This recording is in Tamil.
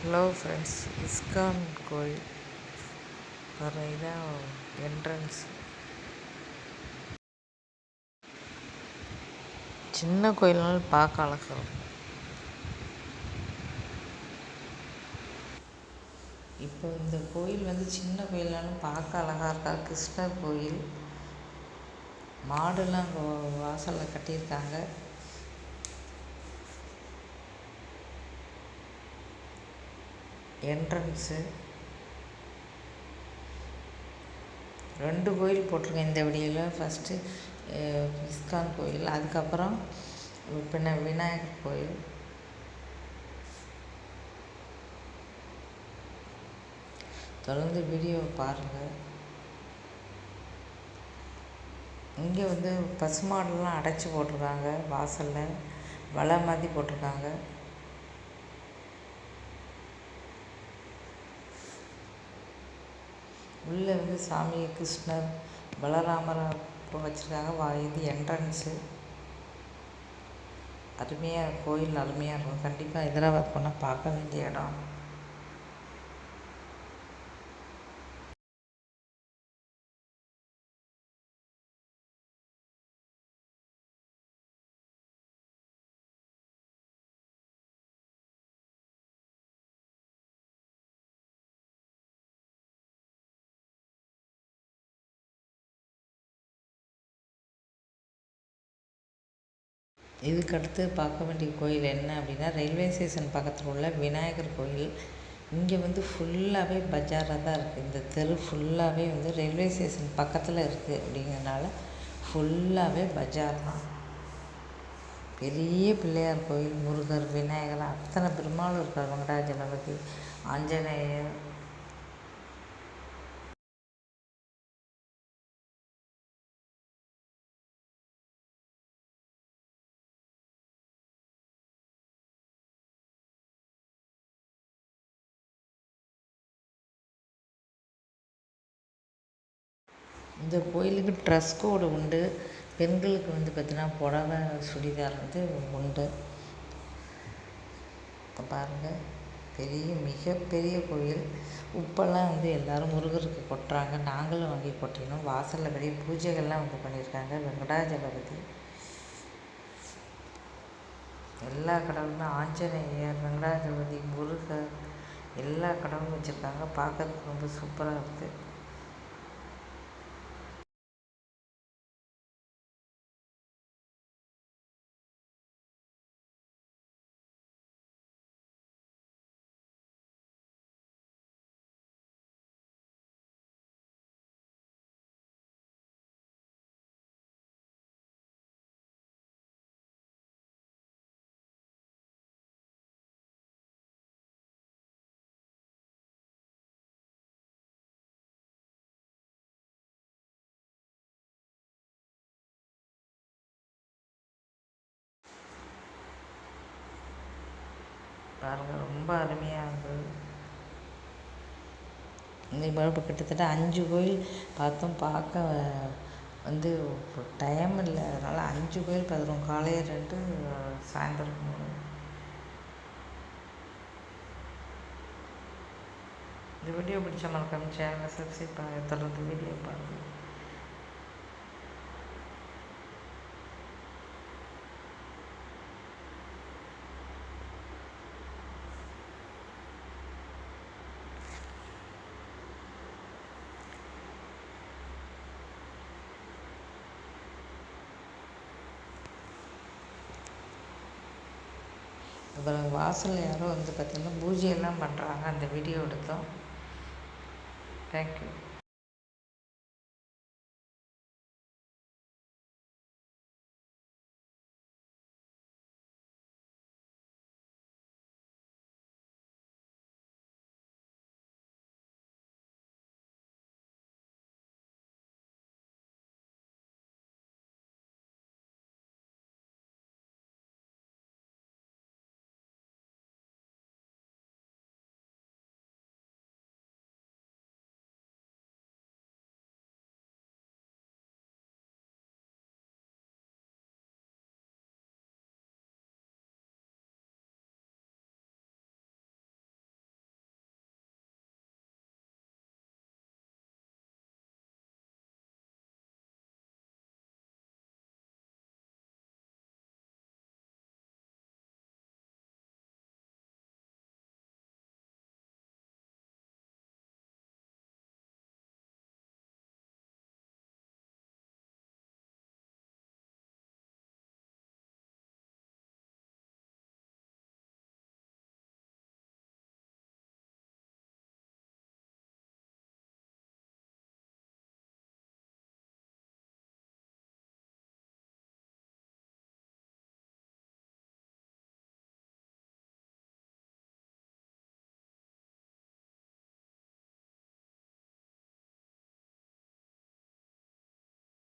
ஹலோ ஃப்ரெண்ட்ஸ் இஸ்கான் கோயில் பாருங்க இதான் என்ட்ரன்ஸ் சின்ன கோயில்னாலும் பார்க்க அழகாக இருக்கும். இப்போ இந்த கோயில் வந்து சின்ன கோயில்னாலும் பார்க்க அழகாக இருக்கா? கிருஷ்ணர் கோயில். மாடுலாம் அங்கே வாசலில் கட்டியிருக்காங்க. என்ட்ரன்ஸு ரெண்டு கோயில் போட்டிருக்கேன் இந்த வீடியோவில் ஃபஸ்ட்டு இஸ்கான் கோயில். அதுக்கப்புறம் பின்ன விநாயகர் கோயில். தொடர்ந்து வீடியோவை பாருங்கள் இங்கே வந்து பசுமாடெல்லாம் அடைச்சி போட்டிருக்காங்க. வாசலில் வலை மாதிரி போட்டிருக்காங்க. உள்ளே வந்து சாமி கிருஷ்ணர் பலராமரை வச்சுருக்காங்க. வா இது என்ட்ரன்ஸு அருமையாக கோயில் அருமையாக இருக்கும். கண்டிப்பாக ஹைதராபாத் போனால் பார்க்க வேண்டிய இடம். இதுக்கடுத்து பார்க்க வேண்டிய கோயில் என்ன அப்படின்னா ரயில்வே ஸ்டேஷன் பக்கத்தில் உள்ள விநாயகர் கோயில். இங்கே வந்து ஃபுல்லாகவே பஜாராக தான் இருக்குது இந்த தெரு ஃபுல்லாகவே வந்து ரயில்வே ஸ்டேஷன் பக்கத்தில் இருக்குது அப்படிங்கிறனால ஃபுல்லாகவே பஜார் தான். பெரிய பிள்ளையார் கோயில் முருகர் விநாயகர் அத்தனை பெருமாளும் இருக்கார் வெங்கடாஜலபதி ஆஞ்சநேயர் இந்த கோயிலுக்கு ட்ரெஸ் கோடு உண்டு. பெண்களுக்கு வந்து பார்த்திங்கன்னா புடவ சுடிதார் வந்து உண்டு. இப்போ பாருங்கள் பெரிய மிகப்பெரிய கோயில். உப்பெல்லாம் வந்து எல்லோரும் முருகருக்கு கொட்டுறாங்க. நாங்களும் வாங்கி கொட்டினோம் வாசலில் பெரிய பூஜைகள்லாம் வந்து பண்ணியிருக்காங்க. வெங்கடாஜலபதி எல்லா கடவுளுமே ஆஞ்சநேயர் வெங்கடாஜலபதி முருகர் எல்லா கடவுளும் வச்சுருக்காங்க. பார்க்கறதுக்கு ரொம்ப சூப்பராக இருக்குது பாருங்கள் ரொம்ப அருமையாக இருந்தது இந்த இப்போ கிட்டத்தட்ட அஞ்சு கோயில் பார்த்தோம் பார்க்க வந்து டைம் இல்லை. அதனால் அஞ்சு கோயில் பார்த்துருவோம். காலையில் ரெண்டு சாயந்தரம் மூணு. இந்த வீடியோ பிடிச்ச மறக்காம சேனலை சப்ஸ்கிரைப் பண்ண தொடர்ந்து வீடியோ பாருங்கள் அப்புறம் வாசலில் யாரோ வந்து பார்த்திங்கன்னா பூஜையெல்லாம் பண்ணுறாங்க அந்த வீடியோ எடுத்தோம். தேங்க்யூ